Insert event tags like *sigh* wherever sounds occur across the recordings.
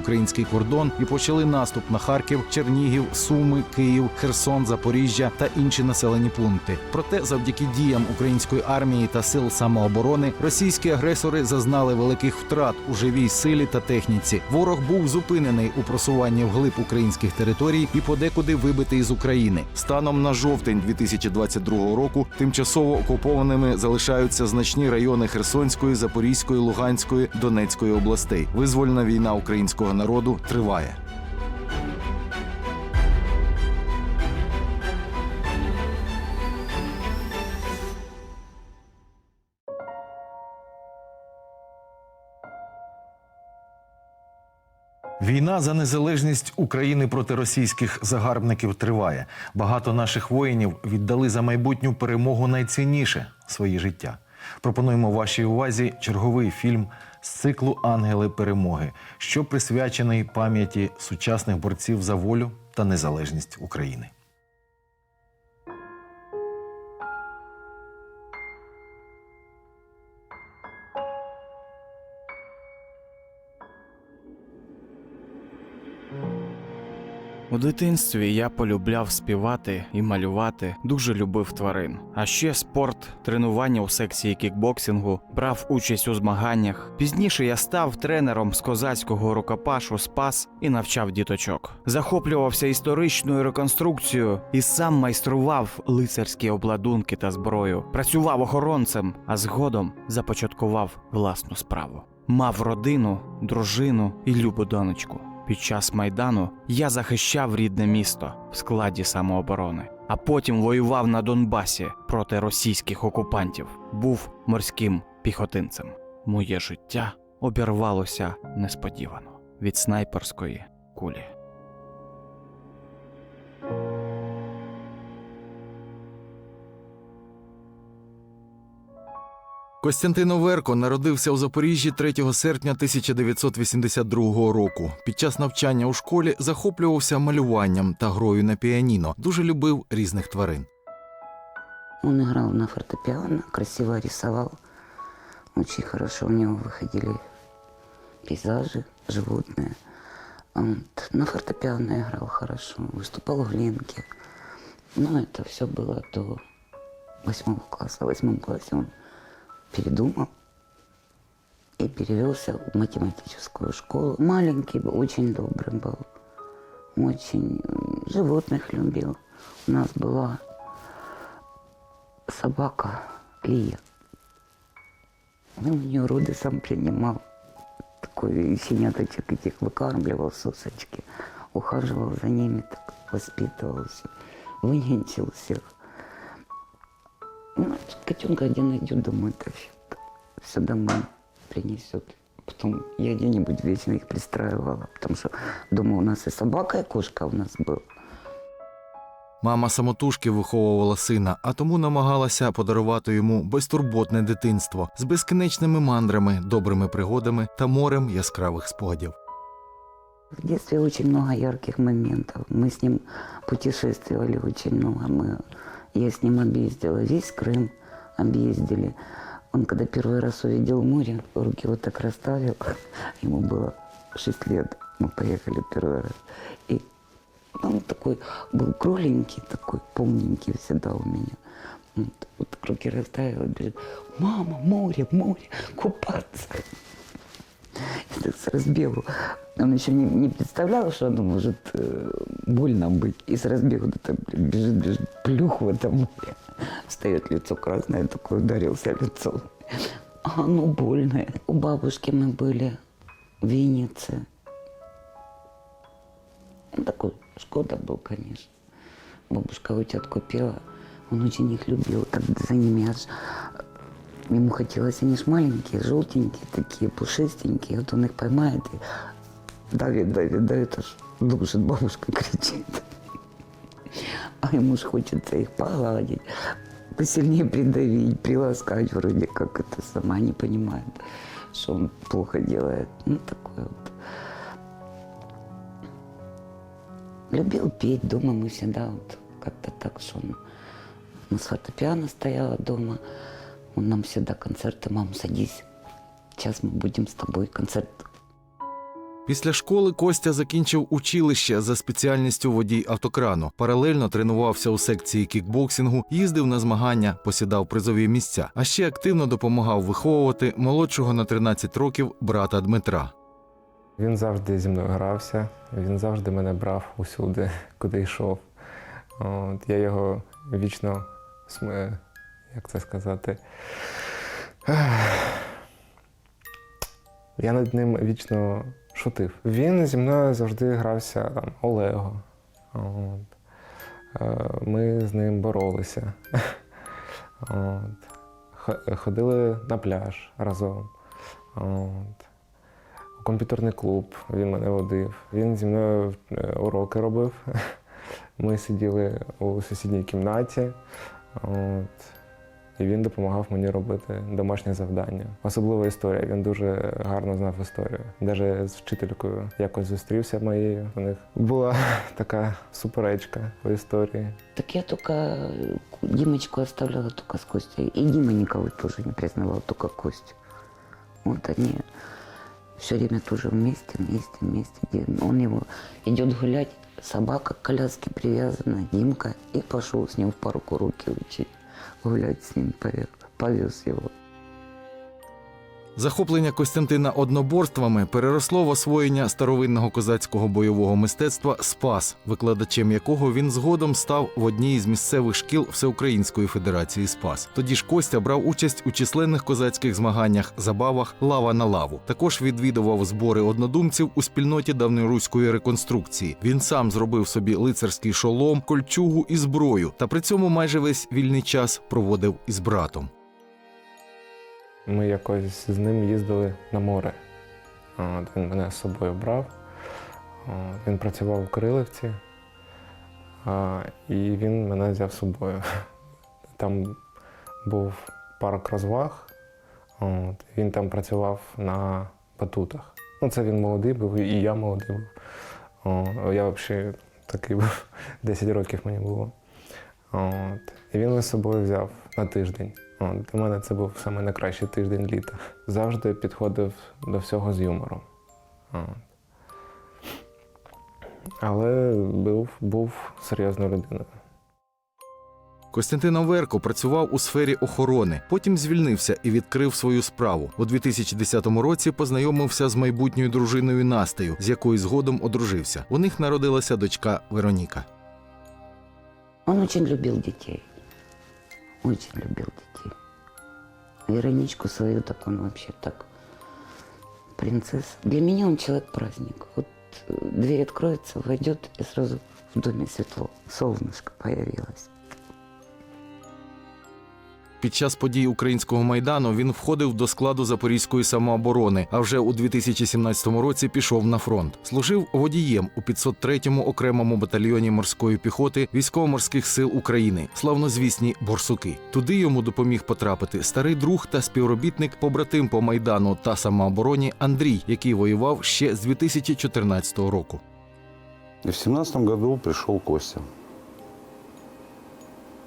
український кордон і почали наступ на Харків, Чернігів, Суми, Київ, Херсон, Запоріжжя та інші населені пункти. Проте, завдяки діям української армії та сил самооборони, російські агресори зазнали великих втрат у живій силі та техніці. Ворог був зупинений у просуванні вглиб українських територій і подекуди вибитий з України. Станом на жовтень 2022 року тимчасово окупованими залишаються значні райони Херсонської, Запорізької, Луганської, Донецької областей. Визвольна війна українського народу триває. Війна за незалежність України проти російських загарбників триває. Багато наших воїнів віддали за майбутню перемогу найцінніше своє життя. Пропонуємо вашій увазі черговий фільм з циклу Ангели перемоги, що присвячений пам'яті сучасних борців за волю та незалежність України. Дитинстві я полюбляв співати і малювати, дуже любив тварин. А ще спорт, тренування у секції кікбоксингу, брав участь у змаганнях. Пізніше я став тренером з козацького рукопашу Спас і навчав діточок. Захоплювався історичною реконструкцією і сам майстрував лицарські обладунки та зброю. Працював охоронцем, а згодом започаткував власну справу. Мав родину, дружину і любу донечку. Під час майдану я захищав рідне місто в складі самооборони, а потім воював на Донбасі проти російських окупантів. Був морським піхотинцем. Моє життя обірвалося несподівано від снайперської кулі. Костянтин Оверко народився у Запоріжжі 3 серпня 1982 року. Під час навчання у школі захоплювався малюванням та грою на піаніно. Дуже любив різних тварин. Он играл на фортепиано, красиво рисовал. Очень хорошо у него выходили пейзажи, животные. Вот. На фортепиано играл хорошо, выступал в Ленке. Но это все было до восьмого класса. В восьмом классе он Передумал и перевелся в математическую школу. Маленький был, очень добрый был. Очень животных любил. У нас была собака Лия. Он у нее роды сам принимал. Такой щеняточек этих выкармливал сосочки. Ухаживал за ними, так воспитывался. Выненчил всех. Ну, котенка где найдет, домой тащит. Все домой принесет. Потом я где-нибудь вечно их пристраивала, потому что дома у нас и собака, и кошка у нас был. Мама самотужки виховувала сина, а тому намагалася подарувати йому безтурботне дитинство з безкінечними мандрами, добрими пригодами та морем яскравих спогадів. В детстве очень много ярких моментов. Мы с ним путешествовали очень много. Мы, я с ним объездила весь Крым, Объездили. Он когда первый раз увидел море, руки вот так расставил, *laughs* ему было 6 лет, мы поехали первый раз. И он такой был кругленький, такой помненький всегда у меня. Вот, вот руки расставил бежит, мама, море, море, купаться. И так с разбегу. Он еще не, не представлял, что оно может э, больно быть. И с разбегу это бежит, бежит, плюх в это море. Встает лицо красное, такой ударился лицом. А оно больное. У бабушки мы были в Виннице. Он такой, Шкода был, конечно. Бабушка утят купила. Он очень их любил. Так за ними аж Ему хотелось, они ж маленькие, желтенькие такие, пушистенькие. Вот он их поймает и давит, давит, давит, аж душит, бабушка кричит. А ему ж хочется их погладить, посильнее придавить, приласкать вроде как это сама не понимает, что он плохо делает. Ну, такое вот. Любил петь дома мы всегда вот как-то так, что он у нас фортепиано стояло дома, он нам всегда концерты, мам, садись, сейчас мы будем с тобой концерт Після школи Костя закінчив училище за спеціальністю водій автокрану. Паралельно тренувався у секції кікбоксингу, їздив на змагання, посідав призові місця, а ще активно допомагав виховувати молодшого на 13 років брата Дмитра. Він завжди зі мною грався, він завжди мене брав усюди, куди йшов. От, я його вічно, як це сказати, я над ним вічно шутив. Він зі мною завжди грався там, Олего. От. Е, Ми з ним боролися. *laughs* От. Ходили на пляж разом. От. У комп'ютерний клуб він мене водив. Він зі мною е, уроки робив. *laughs* Ми сиділи у сусідній кімнаті. От. І він допомагав мені робити домашнє завдання. Особлива історія. Він дуже гарно знав історію. Навіть з вчителькою якось зустрівся моєю. У них була *laughs* така суперечка по історії. Так я только э, Димочку оставляла только с Костей. И Дима никого тоже не признавал, только Костю. Вот они все время тоже вместе, вместе, вместе. Он его идет гулять, собака к коляске привязана, Димка, и пошел с ним в парку руки учить. Гулять с ним повез, его. Захоплення Костянтина одноборствами переросло в освоєння старовинного козацького бойового мистецтва Спас, викладачем якого він згодом став в одній із місцевих шкіл Всеукраїнської Федерації Спас. Тоді ж Костя брав участь у численних козацьких змаганнях, забавах лава на лаву. Також відвідував збори однодумців у спільноті давньоруської реконструкції. Він сам зробив собі лицарський шолом, кольчугу і зброю, та при цьому майже весь вільний час проводив із братом. Ми якось з ним їздили на море. Він мене з собою брав. Він працював у Кирилівці, і він мене взяв з собою. *laughs* Там був парк розваг. Він там працював на батутах. Ну, це він молодий був, і я молодий був. Я взагалі такий був, *laughs* 10 років мені було. І він мене з собою взяв на тиждень. Для мене це був саме найкращий тиждень літа. Завжди підходив до всього з юмором. От. Але був, був серйозною людиною. Костянтин Оверко працював у сфері охорони, потім звільнився і відкрив свою справу. У 2010 році познайомився з майбутньою дружиною Настею, з якою згодом одружився. У них народилася дочка Вероніка. Он очень любил детей. Очень любил детей. Вероничку свою, так он вообще так принцесса. Для меня он человек-праздник. Вот э, дверь откроется, войдет, и сразу в доме светло. Солнышко появилось. Під час подій українського майдану він входив до складу запорізької самооборони, а вже у 2017 році пішов на фронт. Служив водієм у 503-му окремому батальйоні морської піхоти військово-морських сил України, славнозвісні борсуки. Туди йому допоміг потрапити старий друг та співробітник, побратим по майдану та самообороні Андрій, який воював ще з 2014 року. И в семнадцатом году пришел Костя.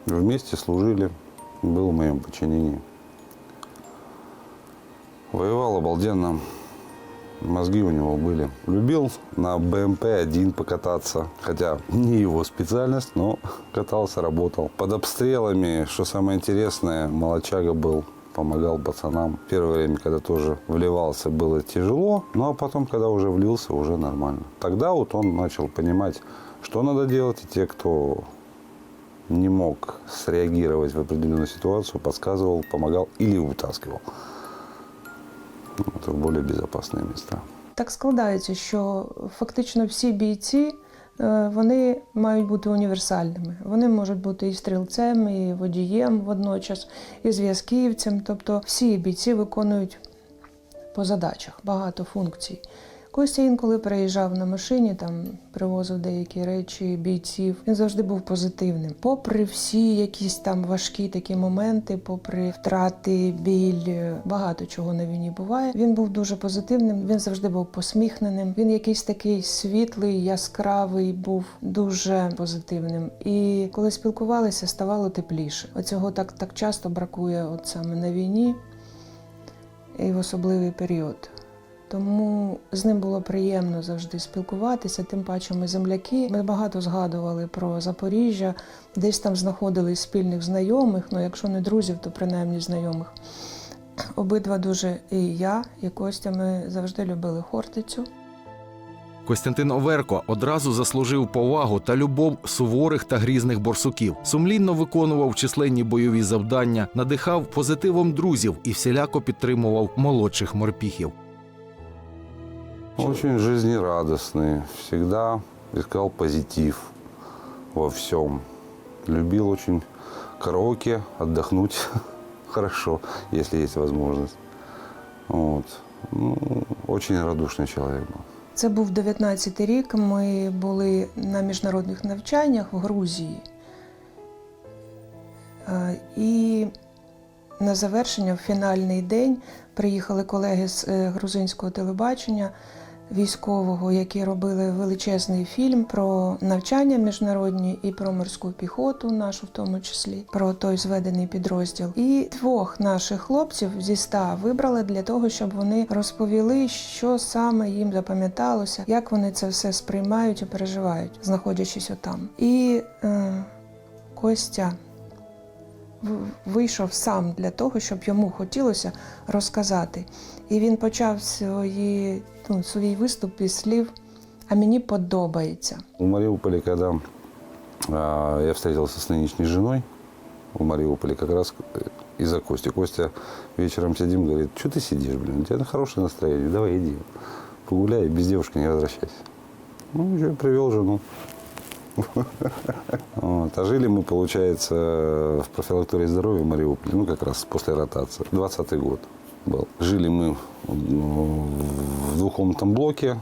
Вместе служили, был в моем подчинении. Воевал обалденно. Мозги у него были. Любил на БМП-1 покататься. Хотя не его специальность, но катался, работал. Под обстрелами, что самое интересное, молочага был. Помогал пацанам. Первое время, когда тоже вливался, было тяжело. Ну а потом, когда уже влился, уже нормально. Тогда вот он начал понимать, что надо делать. И те, кто не мог среагировать в определенную ситуацию, подсказывал, помогал или вытаскивал это в более безопасные места. Так складається, що фактично всі бійці е, вони мають бути універсальними. Вони можуть бути і стрілцем, і водієм водночас, і зв'язківцем. Тобто всі бійці виконують по задачах багато функцій. Костя інколи приїжджав на машині, там привозив деякі речі бійців. Він завжди був позитивним. Попри всі якісь там важкі такі моменти, попри втрати, біль, е, багато чого на війні буває. Він був дуже позитивним. Він завжди був посміхненим. Він якийсь такий світлий, яскравий, був дуже позитивним. І коли спілкувалися, ставало тепліше. Оцього так, так часто бракує, от саме на війні і в особливий період. Тому з ним було приємно завжди спілкуватися. Тим паче ми земляки. Ми багато згадували про Запоріжжя, десь там знаходили спільних знайомих. Ну, якщо не друзів, то принаймні знайомих. Обидва дуже і я, і Костя. Ми завжди любили Хортицю. Костянтин Оверко одразу заслужив повагу та любов суворих та грізних борсуків. Сумлінно виконував численні бойові завдання, надихав позитивом друзів і всіляко підтримував молодших морпіхів. Очень жизнерадостный, всегда искал позитив во всем. Любил очень караоке, отдохнуть *laughs* хорошо, если есть возможность. Вот. Ну, очень радушный человек был. Це був 19-й рік. Ми були на міжнародних навчаннях в Грузії. Е, І на завершення, в фінальний день, приїхали колеги з е, грузинського телебачення військового, які робили величезний фільм про навчання міжнародні і про морську піхоту, нашу в тому числі, про той зведений підрозділ. І двох наших хлопців зі ста вибрали для того, щоб вони розповіли, що саме їм запам'яталося, як вони це все сприймають і переживають, знаходячись отам. І е, Костя вийшов сам для того, щоб йому хотілося розказати. І він почав свої, ну, свій виступ із слів, а мені подобається. В Мариуполе, когда а, я встретился с нынешней женой, в Мариуполе как раз э, из-за Кости. Костя вечером сидим, говорит, что ты сидишь, блин, у тебя хорошее настроение, давай иди, погуляй, без девушки не возвращайся. Ну, я привел жену. *laughs* Вот. А жили мы, получается, в профилактории здоровья в Мариуполе, ну, как раз после ротации. 20-й год был. Жили мы ну, в двухкомнатном блоке.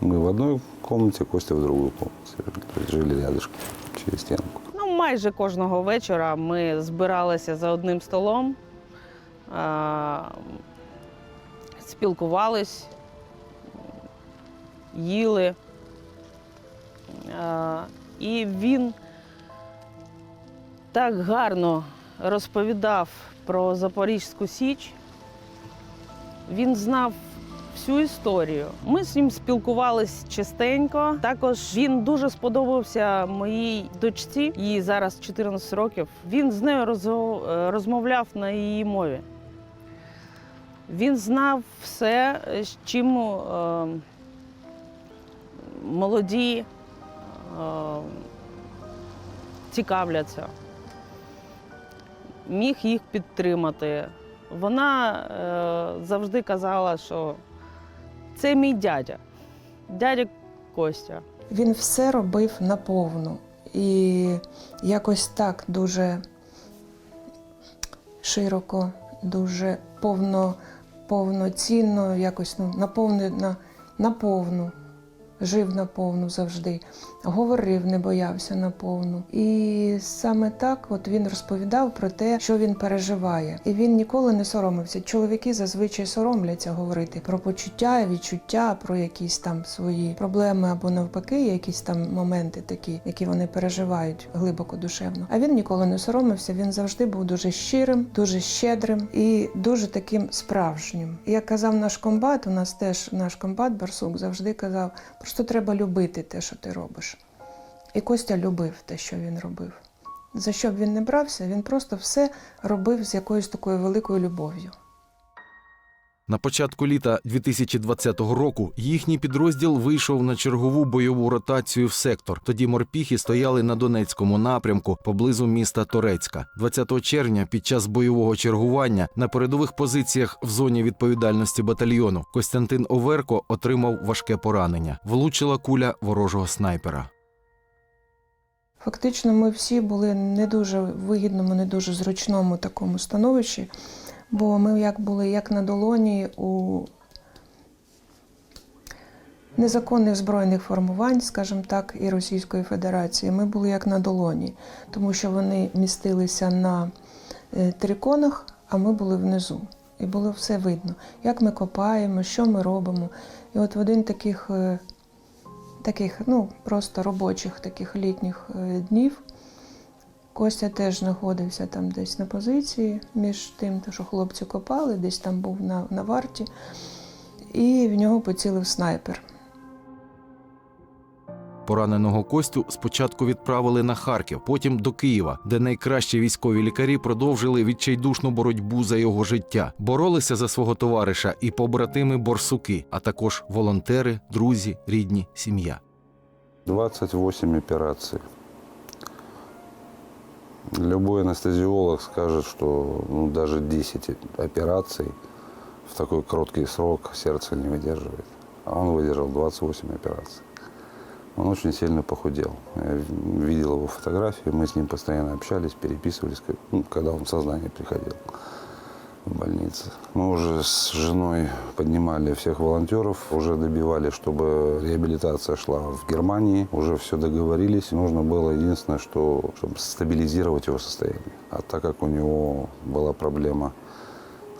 Мы в одной комнате, Костя в другой комнате. Жили рядышком, через стенку. Ну, майже кожного вечора ми збиралися за одним столом, спілкувались, їли. І він так гарно розповідав про Запорізьку Січ. Він знав всю історію. Ми з ним спілкувались частенько. Також він дуже сподобався моїй дочці, їй зараз 14 років. Він з нею е, розмовляв на її мові. Він знав все, е, з чим е, молоді е, цікавляться. Міг їх підтримати. Вона е, завжди казала, що це мій дядя, дядя Костя. Він все робив наповну. І якось так дуже широко, дуже повно, повноцінно, якось ну, наповнено, наповну жив наповну завжди, говорив, не боявся наповну. І саме так от він розповідав про те, що він переживає. І він ніколи не соромився. Чоловіки зазвичай соромляться говорити про почуття, відчуття, про якісь там свої проблеми або навпаки, якісь там моменти такі, які вони переживають глибоко душевно. А він ніколи не соромився. Він завжди був дуже щирим, дуже щедрим і дуже таким справжнім. Як казав наш комбат, у нас теж наш комбат Барсук завжди казав: просто треба любити те, що ти робиш. І Костя любив те, що він робив. За що б він не брався, він просто все робив з якоюсь такою великою любов'ю. На початку літа 2020 року їхній підрозділ вийшов на чергову бойову ротацію в сектор. Тоді морпіхи стояли на Донецькому напрямку поблизу міста Торецька. 20 червня під час бойового чергування на передових позиціях в зоні відповідальності батальйону Костянтин Оверко отримав важке поранення. Влучила куля ворожого снайпера. Фактично, ми всі були не дуже вигідному, не дуже зручному такому становищі, бо ми як були як на долоні у незаконних збройних формувань, скажімо так, і Російської Федерації. Ми були як на долоні, тому що вони містилися на е, триконах, а ми були внизу. І було все видно, як ми копаємо, що ми робимо. І от в один таких е, таких, ну, просто робочих таких літніх е, днів. Костя теж знаходився там десь на позиції між тим, що хлопці копали, десь там був на, на варті, і в нього поцілив снайпер. Пораненого Костю спочатку відправили на Харків, потім до Києва, де найкращі військові лікарі продовжили відчайдушну боротьбу за його життя. Боролися за свого товариша і побратими борсуки, а також волонтери, друзі, рідні, сім'я. 28 операций. Любой анестезиолог скажет, что ну, даже 10 операций в такой короткий срок сердце не выдерживает. А он выдержал 28 операций. Он очень сильно похудел. Я видел его фотографии, мы с ним постоянно общались, переписывались, ну, когда он в сознание приходил в больнице. Мы уже с женой поднимали всех волонтеров, уже добивали, чтобы реабилитация шла в Германии, уже все договорились. Нужно было единственное, что, чтобы стабилизировать его состояние. А так как у него была проблема,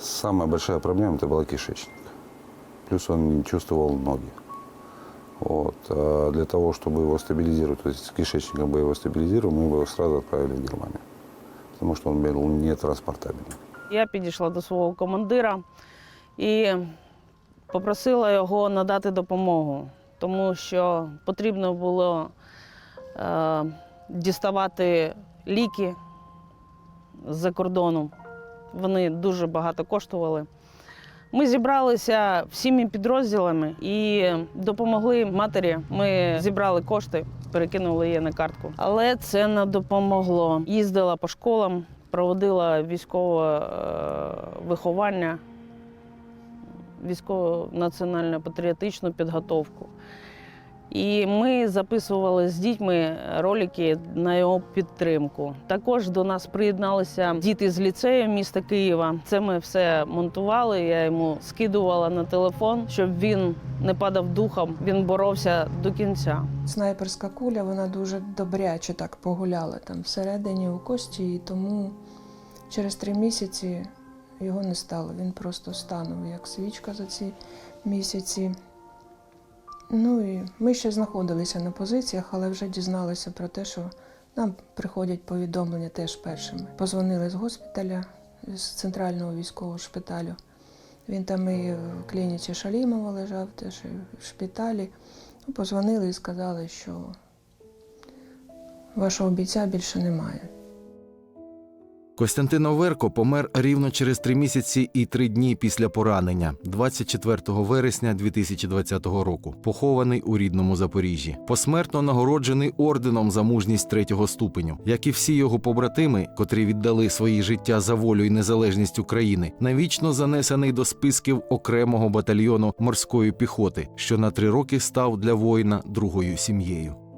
самая большая проблема это была кишечник. Плюс он не чувствовал ноги. Вот. А для того, чтобы его стабилизировать, то есть с кишечником бы его стабилизировать, мы бы его сразу отправили в Германию. Потому что он был нетранспортабельный. Я підійшла до свого командира і попросила його надати допомогу, тому що потрібно було е, діставати ліки з-за кордону. Вони дуже багато коштували. Ми зібралися всіми підрозділами і допомогли матері. Ми зібрали кошти, перекинули її на картку. Але це не допомогло. Їздила по школам, проводила військове е, виховання, військово національно патріотичну підготовку. І ми записували з дітьми ролики на його підтримку. Також до нас приєдналися діти з ліцею міста Києва. Це ми все монтували. Я йому скидувала на телефон, щоб він не падав духом. Він боровся до кінця. Снайперська куля, вона дуже добряче так погуляла там всередині у кості, і тому через три місяці його не стало. Він просто станув як свічка за ці місяці. Ну і ми ще знаходилися на позиціях, але вже дізналися про те, що нам приходять повідомлення теж першими. Позвонили з госпіталя, з центрального військового шпиталю. Він там і в клініці Шалімова лежав, теж і в шпиталі. Позвонили і сказали, що вашого бійця більше немає. Костянтин Оверко помер рівно через три місяці і три дні після поранення, 24 вересня 2020 року, похований у рідному Запоріжжі. Посмертно нагороджений орденом за мужність третього ступеню, як і всі його побратими, котрі віддали свої життя за волю і незалежність України, навічно занесений до списків окремого батальйону морської піхоти, що на три роки став для воїна другою сім'єю.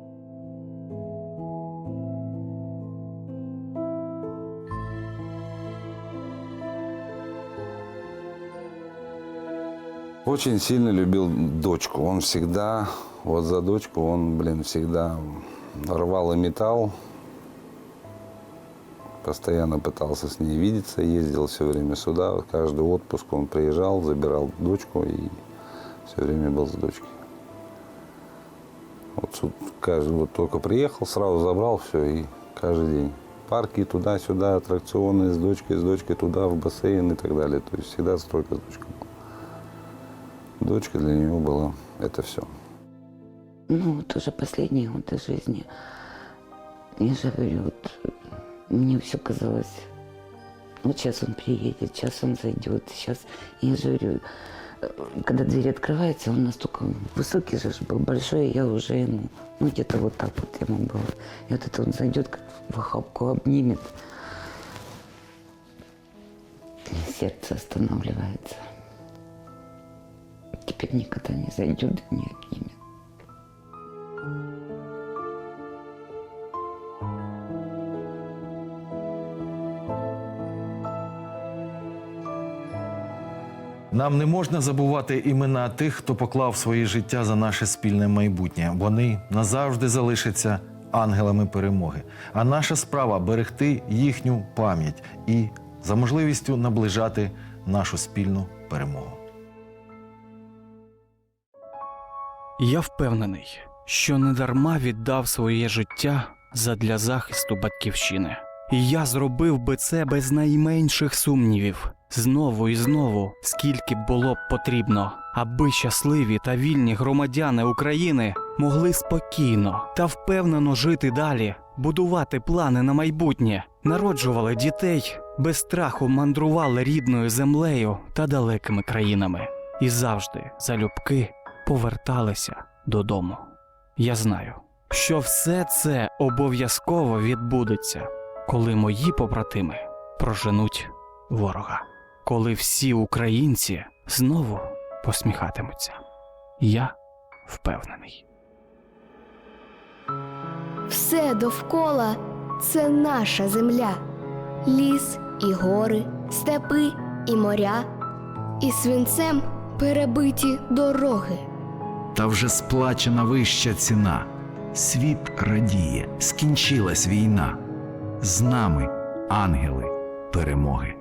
Очень сильно любил дочку. Он всегда вот за дочку он, блин, всегда рвал и металл. Постоянно пытался с ней видеться, ездил все время сюда. Каждый отпуск он приезжал, забирал дочку и все время был с дочкой. Вот каждый вот только приехал, сразу забрал все и каждый день. Парки туда-сюда, аттракционы с дочкой, с дочкой туда, в бассейн и так далее. То есть всегда только с дочкой. Дочка для него была это все. Ну, вот уже последние годы жизни, я же говорю, вот, мне все казалось, вот сейчас он приедет, сейчас он зайдет, сейчас, я же говорю, э, когда дверь открывается, он настолько высокий же был, большой, я уже ему, ну, где-то вот так вот ему было. И вот это он зайдет, как в охапку обнимет, и сердце останавливается. Теперь никогда не зайдет и не обнимет. Нам не можна забувати імена тих, хто поклав своє життя за наше спільне майбутнє. Вони назавжди залишаться ангелами перемоги. А наша справа берегти їхню пам'ять і за можливістю наближати нашу спільну перемогу. Я впевнений, що недарма віддав своє життя задля захисту батьківщини. І я зробив би це без найменших сумнівів, знову і знову, скільки було б потрібно, аби щасливі та вільні громадяни України могли спокійно та впевнено жити далі, будувати плани на майбутнє, народжували дітей, без страху мандрували рідною землею та далекими країнами, і завжди залюбки поверталися додому. Я знаю, що все це обов'язково відбудеться, коли мої побратими проженуть ворога, коли всі українці знову посміхатимуться. Я впевнений. Все довкола це наша земля. Ліс і гори, степи і моря, і свинцем перебиті дороги. Та вже сплачена вища ціна. Світ радіє, скінчилась війна. З нами ангели перемоги.